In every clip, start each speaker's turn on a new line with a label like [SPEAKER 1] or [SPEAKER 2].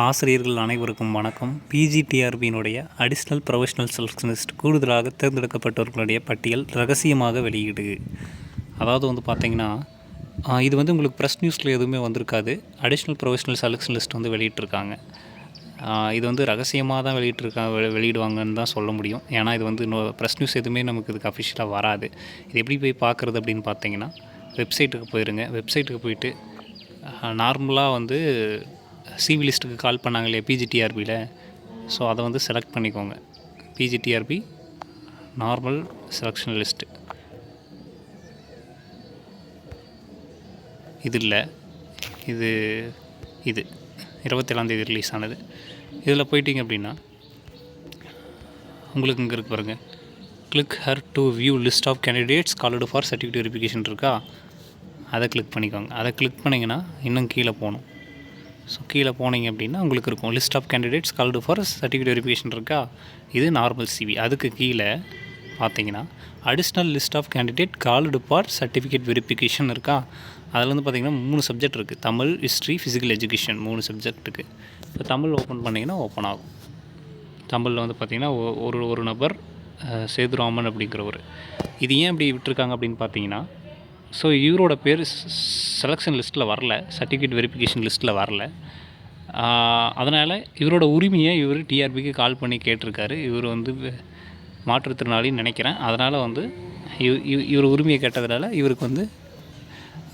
[SPEAKER 1] ஆசிரியர்கள் அனைவருக்கும் வணக்கம். பிஜிடிஆர்பியினுடைய அடிஷ்னல் ப்ரொஃபஷனல் செலக்ஷனிஸ்ட் கூடுதலாக தேர்ந்தெடுக்கப்பட்டவர்களுடைய பட்டியல் ரகசியமாக வெளியீடு. அதாவது வந்து பார்த்திங்கன்னா இது வந்து உங்களுக்கு ப்ரெஸ் நியூஸில் எதுவுமே வந்திருக்காது. அடிஷ்னல் ப்ரொஃபஷனல் செலக்ஷன் லிஸ்ட் வந்து வெளியிட்டிருக்காங்க. இது வந்து ரகசியமாக தான் வெளியிட்டிருக்காங்க வெ- வெளியிடுவாங்கன்னு தான் சொல்ல முடியும். ஏன்னா இது வந்து ப்ரெஸ் நியூஸ் எதுவுமே நமக்கு இதுக்கு அஃபிஷியலாக வராது. இது எப்படி போய் பார்க்குறது அப்படின்னு பார்த்தீங்கன்னா வெப்சைட்டுக்கு போயிருங்க. வெப்சைட்டுக்கு போயிட்டு நார்மலாக வந்து சிவி லிஸ்ட்டுக்கு கால் பண்ணாங்க இல்லையா பிஜிடிஆர்பியில் ஸோ அதை வந்து செலக்ட் பண்ணிக்கோங்க. பிஜிடிஆர்பி நார்மல் செலெக்ஷன் லிஸ்ட்டு இது இல்லை. இது இது. இருபத்தேழாந்தேதி ரிலீஸ் ஆனது. இதில் போயிட்டீங்க அப்படின்னா உங்களுக்கு இங்கே இருக்கு பாருங்கள் click here to view list of candidates called for certificate verification இருக்கா? அதை கிளிக் பண்ணிக்கோங்க. அதை கிளிக் பண்ணிங்கன்னா இன்னும் கீழே போகணும். ஸோ கீழே போனீங்க அப்படின்னா உங்களுக்கு இருக்கும். List of candidates called for certificate verification இருக்கா? இது நார்மல் சிவி அதுக்கு கீழே பார்த்தீங்கன்னா additional list of candidate called for certificate verification இருக்கா? அதில் வந்து பார்த்தீங்கன்னா மூணு சப்ஜெக்ட் இருக்குது தமிழ் ஹிஸ்ட்ரி ஃபிசிக்கல் எஜுகேஷன் மூணு சப்ஜெக்ட்டுக்கு இப்போ தமிழ் ஓப்பன் பண்ணிங்கன்னா ஓப்பன் ஆகும். தமிழில் வந்து பார்த்திங்கன்னா ஒரு ஒரு நபர் சேதுராமன் அப்படிங்கிறவர். இது ஏன் இப்படி விட்டுருக்காங்க அப்படின்னு பார்த்தீங்கன்னா ஸோ இவரோட பேர் செலெக்ஷன் லிஸ்ட்டில் வரல. சர்டிஃபிகேட் வெரிஃபிகேஷன் லிஸ்ட்டில் வரல. அதனால் இவரோட உரிமையை இவர் டிஆர்பிக்கு கால் பண்ணி கேட்டிருக்காரு. இவர் வந்து மாற்றுத்திறனாளின்னு நினைக்கிறேன். அதனால் வந்து இவ் இவர் உரிமையை கேட்டதுனால இவருக்கு வந்து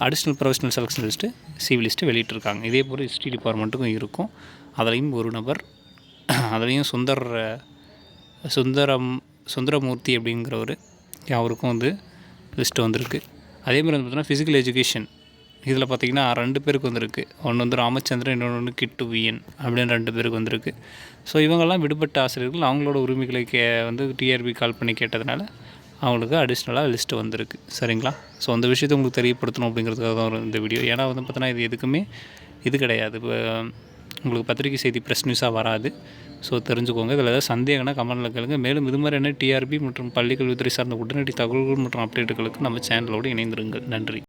[SPEAKER 1] additional professional selection list civil list வெளியிட்டிருக்காங்க. இதே போல் ஹிஸ்ட்ரி டிபார்ட்மெண்ட்டுக்கும் இருக்கும். அதுலேயும் ஒரு நபர் அதுலேயும் சுந்தர் சுந்தரம் சுந்தரமூர்த்தி அப்படிங்கிறவர் அவருக்கும் வந்து லிஸ்ட்டு வந்திருக்கு. அதே மாதிரி வந்து பார்த்தீங்கன்னா ஃபிசிக்கல் எஜுகேஷன் இதில் பார்த்தீங்கன்னா ரெண்டு பேருக்கு வந்திருக்கு. ஒன்று வந்து ராமச்சந்திரன் இன்னொன்று வந்து கிட்டு விஎன் அப்படின்னு ரெண்டு பேருக்கு வந்திருக்கு. ஸோ இவங்கெல்லாம் விடுபட்ட ஆசிரியர்கள் அவங்களோட உரிமைகளை கே வந்து டிஆர்பி கால் பண்ணி கேட்டதுனால அவங்களுக்கு அடிஷ்னலாக லிஸ்ட்டு வந்திருக்கு. சரிங்களா? ஸோ அந்த விஷயத்தை உங்களுக்கு தெரியப்படுத்தணும் அப்படிங்கிறதுக்காக தான் இந்த வீடியோ ஏன்னா வந்து பார்த்தோன்னா இது எதுக்குமே இது கிடையாது. இப்போ உங்களுக்கு பத்திரிகை செய்தி ப்ரெஸ் நியூஸாக வராது. ஸோ தெரிஞ்சுக்கோங்க. இதில் ஏதாவது சந்தேகம்னா கமெண்டில் கேளுங்க. மேலும் இது மாதிரியான டிஆர்பி மற்றும் பள்ளிக்கல்வித்துறை சார்ந்த உடனடி தகவல்கள் மற்றும் அப்டேட்டுகளுக்கு நம்ம சேனலோடு இணைந்திருங்கள். நன்றி.